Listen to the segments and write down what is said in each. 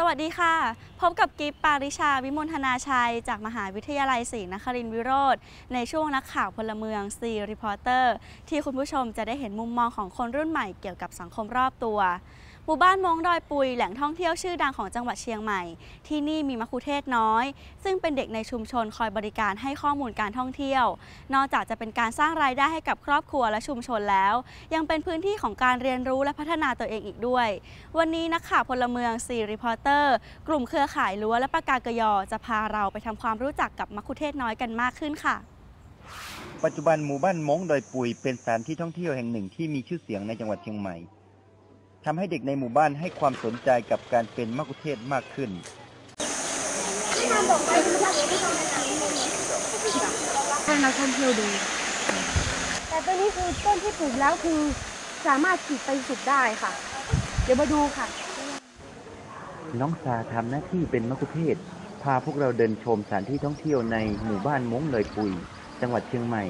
สวัสดีค่ะ พบกับกิฟปาริชาวิมลธนาชัย จากมหาวิทยาลัยศรีนครินทรวิโรธในช่วงนักข่าวพลเมืองซีรีพอร์เตอร์ที่คุณผู้ชมจะได้เห็นมุมมองของคนรุ่นใหม่เกี่ยวกับสังคมรอบตัว หมู่บ้านมงดอยปุยแหล่งท่องเที่ยวชื่อดังของจังหวัดเชียงใหม่ ที่นี่มีมัคคุเทศน้อย ซึ่งเป็นเด็กในชุมชนคอยบริการให้ข้อมูลการท่องเที่ยว นอกจากจะเป็นการสร้างรายได้ให้กับครอบครัวและชุมชนแล้ว ยังเป็นพื้นที่ของการเรียนรู้และพัฒนาตัวเองอีกด้วย วันนี้นักข่าวพลเมืองซีรีพอร์เตอร์ กลุ่มเครือข่ายรั้วและประกากยอจะพาเราไปทำความรู้จักกับมัคคุเทศก์น้อยกันมากขึ้นค่ะปัจจุบันหมู่บ้านมงดอยปุยเป็นสถานที่ท่องเที่ยวแห่งหนึ่งที่มีชื่อเสียงในจังหวัดเชียงใหม่ ทำให้เด็กในหมู่บ้านให้ความสนใจกับการเป็นมักคุเทศก์มากขึ้น ให้นักท่องเที่ยวดู แต่ตัวนี้คือต้นที่ปลูกแล้วคือสามารถฉีดไปสุกได้ค่ะ เดี๋ยวมาดูค่ะ น้องสาทำหน้าที่เป็นมักคุเทศก์พาพวกเราเดินชมสถานที่ท่องเที่ยวในหมู่บ้านมงดอยปุย จังหวัดเชียงใหม่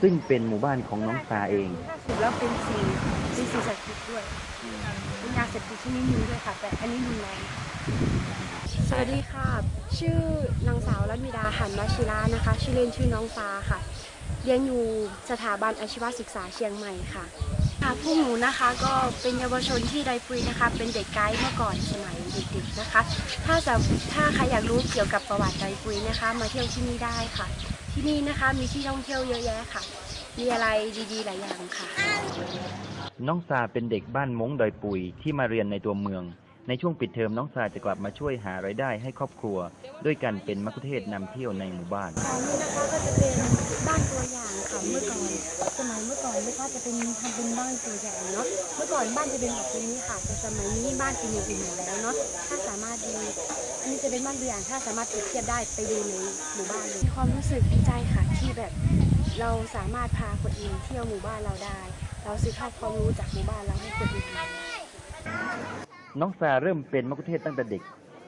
ซึ่งเป็นหมู่บ้านของน้องสาเอง แล้วเป็นสีเป็นสีสัตว์พิษด้วยเป็นยาเสพติดชนิดนึงด้วยค่ะ แต่อันนี้รุนแรงสวัสดีค่ะ ชื่อนางสาวรัตมิดาหันวชิระนะคะ ชื่อเล่นชื่อน้องฟ้าค่ะ เรียนอยู่สถาบันอาชีวศึกษาเชียงใหม่ค่ะค่ะพวกหนูนะคะก็เป็นเยาวชนที่ไดปุยนะคะ เป็นเด็กไกด์เมื่อก่อนสมัยเด็กๆนะคะ ถ้าจะถ้าใครอยากรู้เกี่ยวกับประวัติไดปุยนะคะ มาเที่ยวที่นี่ได้ค่ะ ที่นี่นะคะมีที่ท่องเที่ยวเยอะแยะค่ะ มีอะไรดีๆหลายอย่างค่ะ น้องซาเป็นเด็กบ้านมงดอยปุยที่มาเรียนในตัวเมือง ในช่วงปิดเทอมน้องซาจะกลับมาช่วยหารายได้ให้ครอบครัว ด้วยการเป็นมัคคุเทศนำเที่ยวในหมู่บ้าน อันนี้นะคะก็จะเป็นบ้านตัวอย่าง ค่ะเมื่อก่อนสมัยเมื่อก่อนนะคะจะเป็นทำเป็นบ้านตัวอย่เนาะเมื่อก่อนบ้านจะเป็นแบบนี้ค่ะแต่สมัยนี้บ้านเป็นอย่างอื่นหมดแล้วเนาะถ้าสามารถดูอันนี้จะเป็นบ้านตัวอย่างถ้าสามารถเปรียบเทียบได้ไปดูในหมู่บ้านเลยมีความรู้สึกดีใจค่ะที่แบบ เราสามารถพาคนอื่นเที่ยวหมู่บ้านเราได้ เราสืบทอดความรู้จากหมู่บ้านเราให้คนอื่นน้องซาเริ่มเป็นมัคคุเทศก์ตั้งแต่เด็ก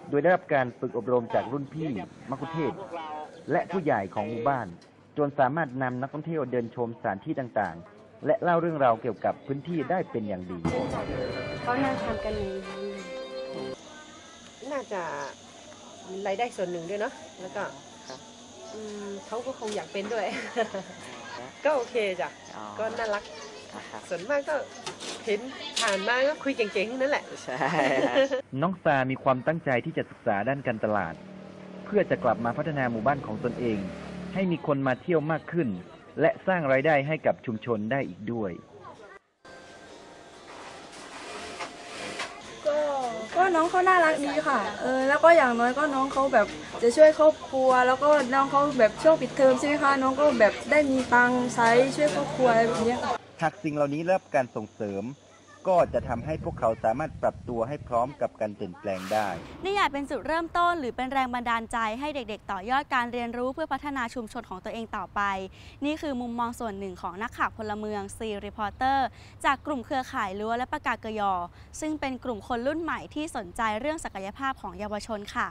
โดยได้รับการฝึกอบรมจากรุ่นพี่มัคคุเทศก์และผู้ใหญ่ของหมู่บ้าน จนสามารถนำนักท่องเที่ยวเดินชมสถานที่ต่างๆ และเล่าเรื่องราวเกี่ยวกับพื้นที่ได้เป็นอย่างดี เขานั่งทำกันในนี้น่าจะรายได้ส่วนหนึ่งด้วยเนาะแล้วก็อืมเขาก็คงอยากเป็นด้วย ก็โอเคจ้ะก็น่ารักส่วนมากก็เห็นผ่านมาก็คุยเก่งๆนั่นแหละ ใช่ น้องซามีความตั้งใจที่จะศึกษาด้านการตลาด เพื่อจะกลับมาพัฒนาหมู่บ้านของตนเอง ให้มีคนมาเที่ยวมากขึ้น และสร้างรายได้ให้กับชุมชนได้อีกด้วย ก็ก็น้องเขาน่ารักดีค่ะ เออแล้วก็อย่างน้อยก็น้องเขาแบบจะช่วยครอบครัว แล้วก็น้องเขาแบบช่วงปิดเทอมใช่ไหมคะน้องก็แบบได้มีตังค์ใช้ช่วยครอบครัวอะไรแบบเนี้ยค่ะ หากสิ่งเหล่านี้ได้รับการส่งเสริม ก็จะทำให้พวกเขาสามารถปรับตัวให้พร้อมกับการเปลี่ยนแปลงได้นี่อาจเป็นจุดเริ่มต้นหรือเป็นแรงบันดาลใจให้เด็ก ๆ ต่อยอดการเรียนรู้เพื่อพัฒนาชุมชนของตัวเองต่อไป นี่คือมุมมองส่วนหนึ่งของนักข่าวพลเมืองซีรีพอร์เตอร์จากกลุ่มเครือข่ายรั้วและประกาศกยอ ซึ่งเป็นกลุ่มคนรุ่นใหม่ที่สนใจเรื่องศักยภาพของเยาวชนค่ะ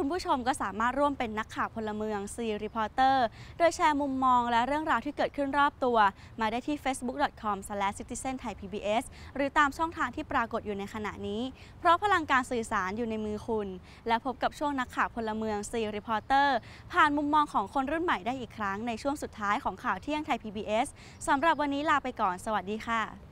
คุณผู้ชมก็สามารถร่วมเป็นนักข่าวพลเมืองซีรีพอร์เตอร์โดยแชร์มุมมองและเรื่องราวที่เกิดขึ้นรอบตัว มาได้ที่ facebook.com/citizenthai.pbs หรือตามช่องทางที่ปรากฏอยู่ในขณะนี้ เพราะพลังการสื่อสารอยู่ในมือคุณ และพบกับช่วงนักข่าวพลเมืองซีรีพอร์เตอร์ผ่านมุมมองของคนรุ่นใหม่ได้อีกครั้งในช่วงสุดท้ายของข่าวเที่ยงไทย PBS สำหรับวันนี้ลาไปก่อน สวัสดีค่ะ